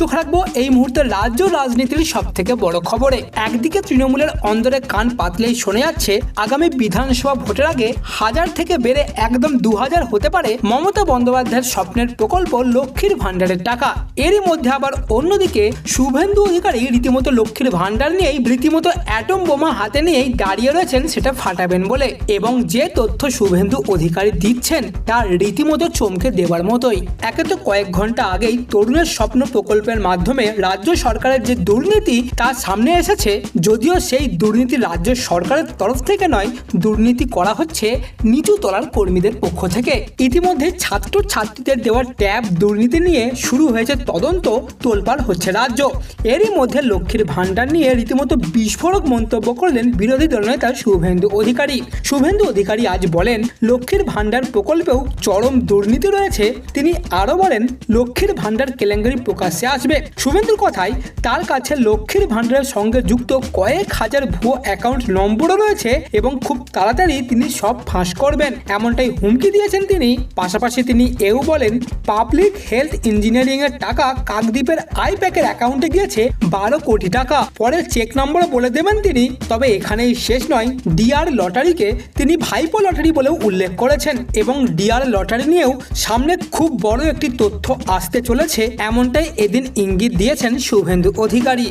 চোখ রাখব, এই মুহূর্তে রাজ্য রাজনীতির সব থেকে বড় খবরে। একদিকে তৃণমূলের অন্দরে কান পাতলেই শোনা যাচ্ছে, আগামী বিধানসভা ভোটের আগে হাজার থেকে বেড়ে একদম দু হাজার হতে পারে মমতা বন্দ্যোপাধ্যায়ের স্বপ্নের প্রকল্প লক্ষ্মীর ভাণ্ডারের টাকা। এরই মধ্যে আবার অন্যদিকে শুভেন্দু অধিকারী রীতিমতো লক্ষ্মীর ভাণ্ডার নিয়েই রীতিমতো অ্যাটম বোমা হাতে নিয়েই দাঁড়িয়ে রয়েছেন, সেটা ফাটাবেন বলে। এবং যে তথ্য শুভেন্দু অধিকারী দিচ্ছেন, তা রীতিমতো চমকে দেওয়ার মতোই। একে তো কয়েক ঘণ্টা আগেই তরুণের স্বপ্ন প্রকল্পের মাধ্যমে রাজ্য সরকারের যে দুর্নীতি তা সামনে এসেছে, যদিও সেই দুর্নীতি রাজ্য সরকারের তরফ থেকে নয়, দুর্নীতি করা হচ্ছে নিচু তলার কর্মীদের পক্ষ থেকে। ইতিমধ্যে ছাত্র ছাত্রীদের দেওয়া ট্যাব দুর্নীতি নিয়ে শুরু হয়েছে তদন্ত, তোলপাড় হচ্ছে রাজ্য। এরই মধ্যে লক্ষ্মীর ভাণ্ডার নিয়ে রীতিমতো বিস্ফোরক মন্তব্য করলেন বিরোধী দলনেতা শুভেন্দু অধিকারী। শুভেন্দু অধিকারী আজ বলেন, লক্ষ্মীর ভাণ্ডার প্রকল্পেও চরম দুর্নীতি রয়েছে। তিনি আরও বলেন, লক্ষ্মীর ভাণ্ডার কেলেঙ্কারি প্রকাশ্যে আসবে। শুভেন্দুর কথায়, তার কাছে লক্ষ্মীর ভাণ্ডারের সঙ্গে যুক্ত কয়েক হাজার ভুয়ো অ্যাকাউন্ট নম্বরও রয়েছে এবং খুব তাড়াতাড়ি তিনি সব ফাঁস করবেন। এমনটাই হুমকি দিয়েছেন তিনি। পাশাপাশি তিনি এও বলেন পাবলিক হেলথ ইঞ্জিনিয়ারিং এর টাকা কাকদ্বীপের আইপ্যাকের অ্যাকাউন্টে গিয়েছে বারো কোটি টাকা। পরে চেক নম্বর বলে দেবেন তিনি। তবে এখানেই শেষ নয় ডিআর লটারিকে তিনি ভাইপো লটারি বলেও উল্লেখ করেছেন এবং ডিআর লটারি নিয়েও সামনে খুব বড় একটি তথ্য আসতে চলেছে। এমনটাই এদিন ইঙ্গিত দিয়েছেন শুভেন্দু অধিকারী।